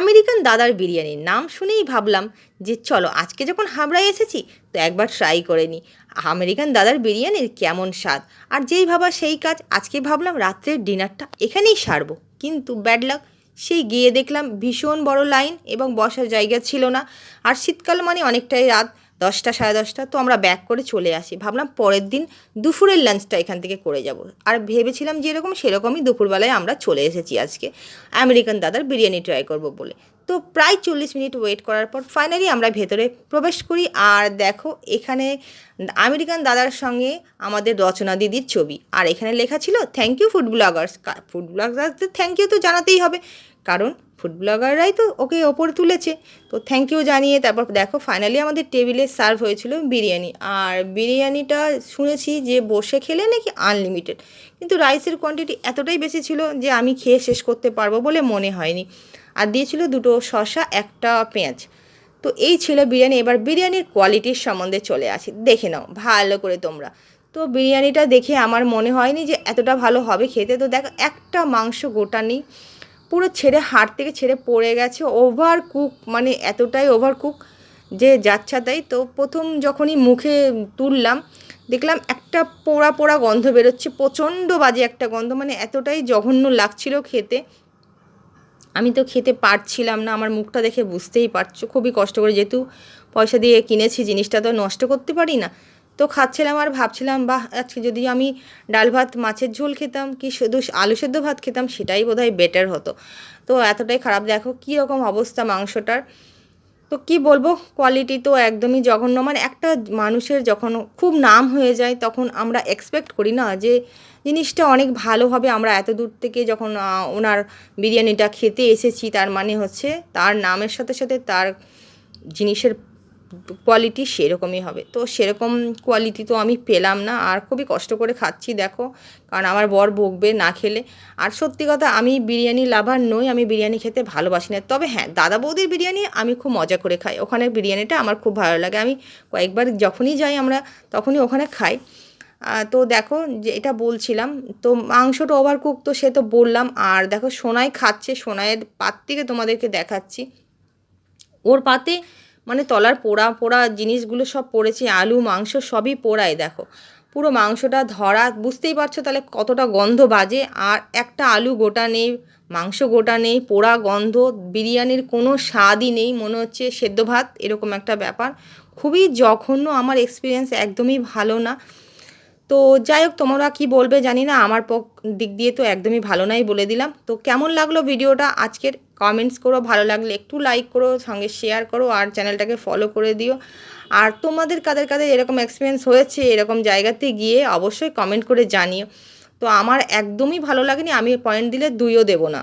American দাদার বিরিয়ানির নাম শুনেই ভাবলাম যে চলো, আজকে যখন হাবড়ায় এসেছি, তো একবার ট্রাই করে নিই আমেরিকান দাদার বিরিয়ানির কেমন স্বাদ? আর যেই ভাবা সেই কাজ, আজকে ভাবলাম রাত্রের ডিনারটা এখানেই সারবো। কিন্তু ব্যাড লাক সেই গিয়ে দেখলাম ভীষণ বড় লাইন এবং বসার জায়গা ছিল না। আর শীতকাল মানে অনেকটাই রাত। দশটা, সাড়ে দশটা, তো আমরা ব্যাক করে চলে আসি। ভাবলাম পরের দিন দুপুরের লাঞ্চটা এখান থেকে করে যাব। আর ভেবেছিলাম যেরকম সেরকমই দুপুরবেলায় আমরা চলে এসেছি আজকে। আমেরিকান দাদার বিরিয়ানি ট্রাই করব বলে। তো প্রায় চল্লিশ মিনিট ওয়েট করার পর ফাইনালি আমরা ভেতরে প্রবেশ করি। আর দেখো এখানে আমেরিকান দাদার সঙ্গে আমাদের রচনা দিদির ছবি। আর এখানে লেখা ছিল thank you food bloggers food ব্লগার্সদের thank you তো জানাতেই হবে। কারণ ফুড ব্লগাররাই তো ওকে ওপরে তুলেছে। তো থ্যাংক ইউ জানিয়ে তারপর দেখো ফাইনালি আমাদের টেবিলে সার্ভ হয়েছিল বিরিয়ানি। আর বিরিয়ানিটা শুনেছি যে বসে খেলে নাকি আনলিমিটেড কিন্তু রাইসের কোয়ান্টিটি এতটাই বেশি ছিল যে আমি খেয়ে শেষ করতে পারব বলে মনে হয়নি। আর দিয়েছিল দুটো শসা, একটা পেঁয়াজ। তো এই ছিল বিরিয়ানি। এবার বিরিয়ানির কোয়ালিটির সম্বন্ধে চলে আসি। দেখে নাও, ভালো করে তোমরা। তো বিরিয়ানিটা দেখে আমার মনে হয়নি যে এতটা ভালো হবে খেতে। তো দেখো একটা মাংস গোটা নেই। পুরো ছেড়ে হাড় থেকে ছেড়ে পড়ে গেছে ওভার কুক মানে এতটাই ওভার কুক যে যাচ্ছা তাই। তো প্রথম যখনই মুখে তুললাম, দেখলাম একটা পোড়া পোড়া গন্ধ বেরোচ্ছে, প্রচণ্ড বাজে একটা গন্ধ মানে এতটাই জঘন্য লাগছিল খেতে। আমি তো খেতে পারছিলাম না, আমার মুখটা দেখে বুঝতেই পারছ, খুবই কষ্ট করে যেহেতু পয়সা দিয়ে কিনেছি, জিনিসটা তো নষ্ট করতে পারি না। তো খাচ্ছিলাম আর ভাবছিলাম, বাহ, আজকে যদি আমি ডাল ভাত, মাছের ঝোল খেতাম, কি শুধু আলু সেদ্ধ ভাত খেতাম, সেটাই বোধহয় বেটার হতো। তো এতটাই খারাপ, দেখো কী রকম অবস্থা মাংসটার। তো কি বলব কোয়ালিটি তো একদমই জঘন্য। মানে একটা মানুষের যখন খুব নাম হয়ে যায়, তখন আমরা এক্সপেক্ট করি না যে জিনিসটা অনেক ভালো হবে। আমরা এত দূর থেকে যখন ওনার বিরিয়ানিটা খেতে এসেছি, তার মানে হচ্ছে তার নামের সাথে সাথে তার জিনিসের কোয়ালিটি সেরকমই হবে। তো সেরকম কোয়ালিটি তো আমি পেলাম না। আর খুবই কষ্ট করে খাচ্ছি, দেখো। কারণ আমার বর বকবে না খেলে। আর সত্যি কথা, আমি বিরিয়ানি লাভার নই, আমি বিরিয়ানি খেতে ভালোবাসি না। তবে হ্যাঁ দাদা বৌদির বিরিয়ানি আমি খুব মজা করে খাই। ওখানে বিরিয়ানিটা আমার খুব ভালো লাগে। আমি কয়েকবার যখনই যাই আমরা, তখনই ওখানে খাই। তো দেখো যে এটা বলছিলাম, তো মাংসটা ওভার কুক তো সে তো বললাম। আর দেখো সোনাই খাচ্ছে, সোনাইয়ের পাত থেকে তোমাদেরকে দেখাচ্ছি। ওর পাতে মানে তলার পোড়া পোড়া জিনিসগুলো সব পড়েছে, আলু, মাংস সবই পোড়ায় দেখো। পুরো মাংসটা ধরা, বুঝতেই পারছ তাহলে কতটা গন্ধ বাজে। আর একটা আলু গোটা নেই, মাংস গোটা নেই, পোড়া গন্ধ, বিরিয়ানির কোনো স্বাদই নেই, মনে হচ্ছে সেদ্ধ ভাত, এরকম একটা ব্যাপার। খুবই জঘন্য, আমার এক্সপিরিয়েন্স একদমই ভালো না। তো যাই হোক, তোমরা কি বলবে জানি না, আমার পক, দিক দিয়ে তো একদমই ভালো নাই বলে দিলাম। তো কেমন লাগল ভিডিওটা? আজকের কমেন্টস করো, ভালো লাগলে একটু লাইক করো, সঙ্গে শেয়ার করো, আর চ্যানেলটাকে ফলো করে দিও। আর তোমাদের কাদের কাদের এরকম এক্সপিরিয়েন্স হয়েছে এরকম জায়গাতে গিয়ে অবশ্যই কমেন্ট করে জানিও। তো আমার একদমই ভালো লাগেনি, আমি পয়েন্ট দিলে দুইও দেবো না।